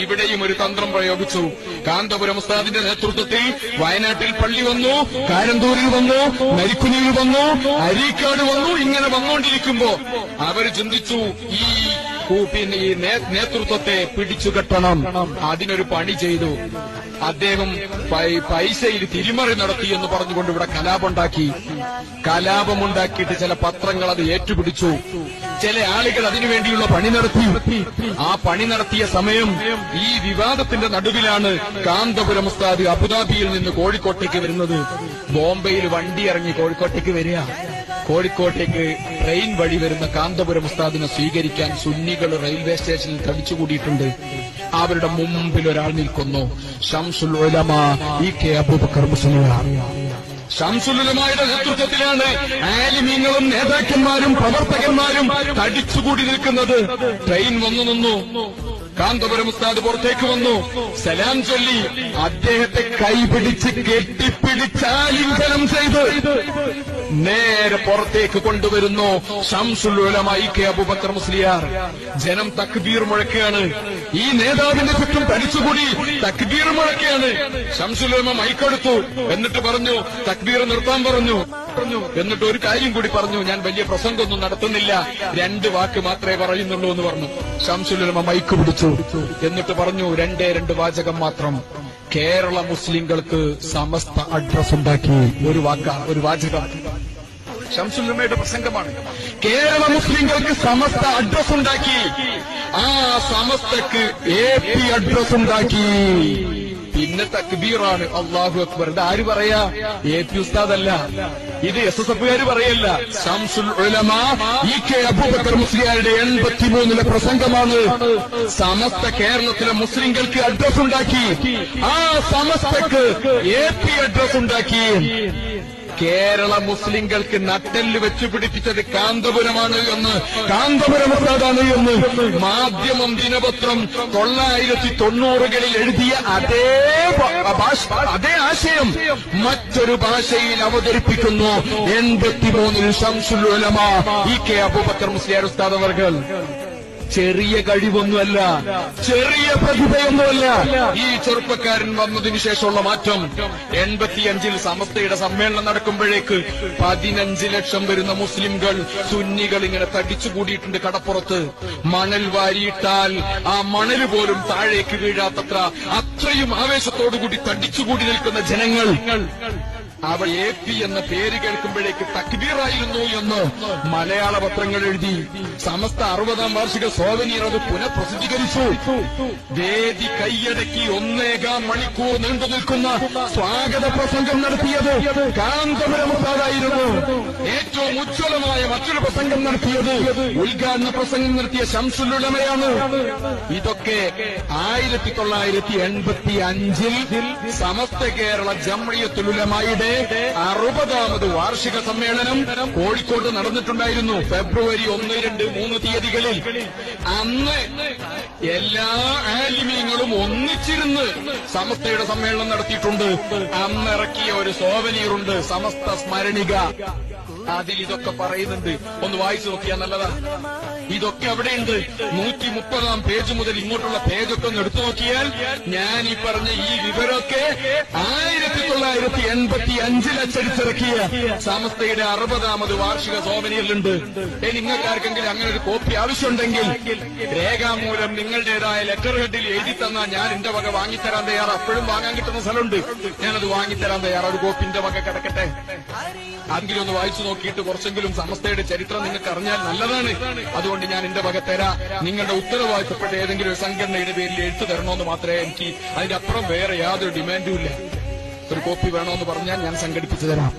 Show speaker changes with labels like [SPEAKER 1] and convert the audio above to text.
[SPEAKER 1] ഇവിടെയും ഒരു തന്ത്രം പ്രയോഗിച്ചു. കാന്തപുരം ഉസ്താദിന്റെ നേതൃത്വത്തിൽ വയനാട്ടിൽ പള്ളി വന്നു കാരന്തൂരിൽ വന്നു നരിക്കുനിയിൽ വന്നു അരീക്കാട് വന്നു ഇങ്ങനെ വന്നുകൊണ്ടിരിക്കുമ്പോ അവർ ചിന്തിച്ചു ഈ പിന്നെ ഈ നേതൃത്വത്തെ പിടിച്ചുകെട്ടണം അതിനൊരു പണി ചെയ്തു. അദ്ദേഹം പൈസയിൽ തിരിമറി നടത്തി എന്ന് പറഞ്ഞുകൊണ്ട് ഇവിടെ കലാപമുണ്ടാക്കി കലാപമുണ്ടാക്കിയിട്ട് ചില പത്രങ്ങൾ അത് ഏറ്റുപിടിച്ചു. ചില ആളുകൾ അതിനുവേണ്ടിയുള്ള പണി നടത്തി. ആ പണി നടത്തിയ സമയം ഈ വിവാദത്തിന്റെ നടുവിലാണ് കാന്തപുരം ഉസ്താദ് അബുദാബിയിൽ നിന്ന് കോഴിക്കോട്ടേക്ക് വരുന്നത്. ബോംബെയിൽ വണ്ടി ഇറങ്ങി കോഴിക്കോട്ടേക്ക് വരിക. കോഴിക്കോട്ടേക്ക് ട്രെയിൻ വഴി വരുന്ന കാന്തപുരം ഉസ്താദിനെ സ്വീകരിക്കാൻ സുന്നികൾ റെയിൽവേ സ്റ്റേഷനിൽ തടിച്ചുകൂടിയിട്ടുണ്ട്. അവരുടെ മുമ്പിൽ ഒരാൾ നിൽക്കുന്നു. ഷംസുൽ ഉലമ ഇ കെ അബൂബക്കർ ഷംസുലുലമായുടെ നേതൃത്വത്തിലാണ് ആലിമീങ്ങളും നേതാക്കന്മാരും പ്രവർത്തകന്മാരും തടിച്ചുകൂടി നിൽക്കുന്നത്. ട്രെയിൻ വന്നു നിന്നു. കാന്തപുരം ഉസ്താദ് പുറത്തേക്ക് വന്നു. സലാം ചൊല്ലി. അദ്ദേഹത്തെ കൈപിടിച്ച് കെട്ടിപ്പിടിച്ചാലിംഗനം ചെയ്ത്. നേരെ പുറത്തേക്ക് കൊണ്ടുവരുന്നു. ഷംസുലുലമായി അബുബക്കർ മുസ്ലിയാർ. ജനം തക്ബീർ മുഴക്കുകയാണ്. ഈ നേതാവിന്റെ ചുറ്റും തടിച്ചുകൂടി തക്ബീർ മുഴക്കുകയാണ്. ഷംസുലുലമ മൈക്കെടുത്തു. എന്നിട്ട് പറഞ്ഞു തക്ബീർ നിർത്താൻ പറഞ്ഞു. പറഞ്ഞു. എന്നിട്ട് ഒരു കാര്യം കൂടി പറഞ്ഞു. ഞാൻ വലിയ പ്രസംഗമൊന്നും നടത്തുന്നില്ല. രണ്ട് വാക്ക് മാത്രമേ പറയുന്നുള്ളൂ എന്ന് പറഞ്ഞു. ഷംസുലുലമ മൈക്ക് പിടിച്ചു. എന്നിട്ട് പറഞ്ഞു രണ്ടേ രണ്ട് വാചകം മാത്രം. കേരള മുസ്ലിങ്ങൾക്ക് സമസ്ത അഡ്രസ് ഉണ്ടാക്കി. ഒരു വാക്ക ഒരു വാചകം. ഷംസുല്ലമ്മയുടെ പ്രസംഗമാണ്. കേരള മുസ്ലിങ്ങൾക്ക് സമസ്ത അഡ്രസ് ഉണ്ടാക്കി. ആ സമസ്തക്ക് എ പി അഡ്രസ് ഉണ്ടാക്കി. പിന്നെ തക്ബീറാണ്. അള്ളാഹു അക്ബർ. ഇത് ആര് പറയാ? എ പി ഉസ്താദല്ല. ഇത് എസ് എസ് എഫുകാർ പറയല്ല. ശംസുൽ ഉലമ ഇ കെ അബൂബക്കർ മുസ്ലിയാരുടെ എൺപത്തിമൂന്നിലെ പ്രസംഗമാണ്. സമസ്ത കേരളത്തിലെ മുസ്ലിംകൾക്ക് അഡ്രസ് ഉണ്ടാക്കി. ആ സമസ്തക്ക് എ പി അഡ്രസ് ഉണ്ടാക്കി. കേരള മുസ്ലിങ്ങൾക്ക് നട്ടെല്ല് വെച്ചു പിടിപ്പിച്ചത് കാന്തപുരമാണ് എന്ന് കാന്തപുരം എന്ന് മാധ്യമം ദിനപത്രം തൊള്ളായിരത്തി തൊണ്ണൂറുകളിൽ എഴുതിയ അതേ അതേ ആശയം മറ്റൊരു ഭാഷയിൽ അവതരിപ്പിക്കുന്നു എൺപത്തിമൂന്നിൽ ശംസുൽ ഇ കെ അബൂബക്കർ മുസ്ലിയാർ ഉസ്താദ് അവർകൾ. ചെറിയ കഴിവൊന്നുമല്ല ചെറിയ പ്രതിഭയൊന്നുമല്ല. ഈ ചെറുപ്പക്കാരൻ വന്നതിന് ശേഷമുള്ള മാറ്റം എൺപത്തിയഞ്ചിൽ സമസ്തയുടെ സമ്മേളനം നടക്കുമ്പോഴേക്ക് പതിനഞ്ച് ലക്ഷം വരുന്ന മുസ്ലിംകൾ സുന്നികൾ ഇങ്ങനെ തടിച്ചുകൂടിയിട്ടുണ്ട് കടപ്പുറത്ത്. മണൽ വാരിയിട്ടാൽ ആ മണൽ പോലും താഴേക്ക് വീഴാത്തത്ര അത്രയും ആവേശത്തോടുകൂടി തടിച്ചുകൂടി നിൽക്കുന്ന ജനങ്ങൾ. അവൾ എ പി എന്ന പേര് കേൾക്കുമ്പോഴേക്ക് തക്ബീറായിരുന്നു എന്ന് മലയാള പത്രങ്ങൾ എഴുതി സമസ്ത അറുപതാം വാർഷിക സോവനീർ അത് പുനഃപ്രസിദ്ധീകരിച്ചു. വേദി കൈയടക്കി ഒന്നേകാം മണിക്കൂർ നീണ്ടു നിൽക്കുന്ന സ്വാഗത പ്രസംഗം നടത്തിയത് കാന്തപുരം ഉസ്താദായിരുന്നു. ഏറ്റവും ഉജ്ജ്വലമായ മറ്റൊരു പ്രസംഗം നടത്തിയത് ഉദ്ഘാടന പ്രസംഗം നടത്തിയ ശംസുലുടമയാണ് ഇതൊക്കെ ആയിരത്തി തൊള്ളായിരത്തി എൺപത്തി അഞ്ചിൽ സമസ്ത കേരള ജമ്മിയത്തുലുലമായുടെ അറുപതാമത് വാർഷിക സമ്മേളനം കോഴിക്കോട് നടന്നിട്ടുണ്ടായിരുന്നു. ഫെബ്രുവരി ഒന്ന് രണ്ട് മൂന്ന് തീയതികളിൽ. അന്ന് എല്ലാ ആലിമീങ്ങളും ഒന്നിച്ചിരുന്ന് സമസ്തയുടെ സമ്മേളനം നടത്തിയിട്ടുണ്ട്. അന്നിറക്കിയ ഒരു സോവനീറുണ്ട് സമസ്ത സ്മരണിക. അതിൽ ഇതൊക്കെ പറയുന്നുണ്ട്. ഒന്ന് വായിച്ചു നോക്കിയാൽ നല്ലതാ. ഇതൊക്കെ എവിടെയുണ്ട്? നൂറ്റി മുപ്പതാം പേജ് മുതൽ ഇങ്ങോട്ടുള്ള പേജൊക്കെ ഒന്ന് എടുത്തു നോക്കിയാൽ ഞാൻ ഈ പറഞ്ഞ ഈ വിവരമൊക്കെ ആയിരത്തി തൊള്ളായിരത്തി എൺപത്തി അഞ്ചിൽ അച്ചടിച്ചിറക്കിയ സമസ്തയുടെ അറുപതാമത് വാർഷിക സോമനിയിലുണ്ട്. ഇനി നിങ്ങൾക്കാർക്കെങ്കിലും അങ്ങനെ ഒരു കോപ്പി ആവശ്യമുണ്ടെങ്കിൽ രേഖാമൂലം നിങ്ങളുടേതായ ലെറ്റർ ഹെഡിൽ എഴുതി തന്നാൽ ഞാൻ എന്റെ വക വാങ്ങിത്തരാൻ തയ്യാറാ. അപ്പോഴും വാങ്ങാൻ കിട്ടുന്ന സ്ഥലമുണ്ട്. ഞാനത് വാങ്ങിത്തരാൻ തയ്യാറാ. ഒരു കോപ്പിന്റെ വക കിടക്കട്ടെ. ആരെങ്കിലും ഒന്ന് വായിച്ചു നോക്കിയിട്ട് കുറച്ചെങ്കിലും സമസ്തയുടെ ചരിത്രം നിങ്ങൾക്ക് അറിഞ്ഞാൽ നല്ലതാണ്. അതുകൊണ്ട് ഞാൻ എന്റെ വക തരാ. നിങ്ങളുടെ ഉത്തരവാദിത്തപ്പെട്ട ഏതെങ്കിലും ഒരു സംഘടനയുടെ പേരിൽ എഴുത്തു തരണമെന്ന് മാത്രമേ എനിക്ക് അതിന്റെ അപ്പുറം വേറെ യാതൊരു ഡിമാൻഡും ഇല്ല. ഒരു കോപ്പി വേണമെന്ന് പറഞ്ഞാൽ ഞാൻ സംഘടിപ്പിച്ചു തരാം.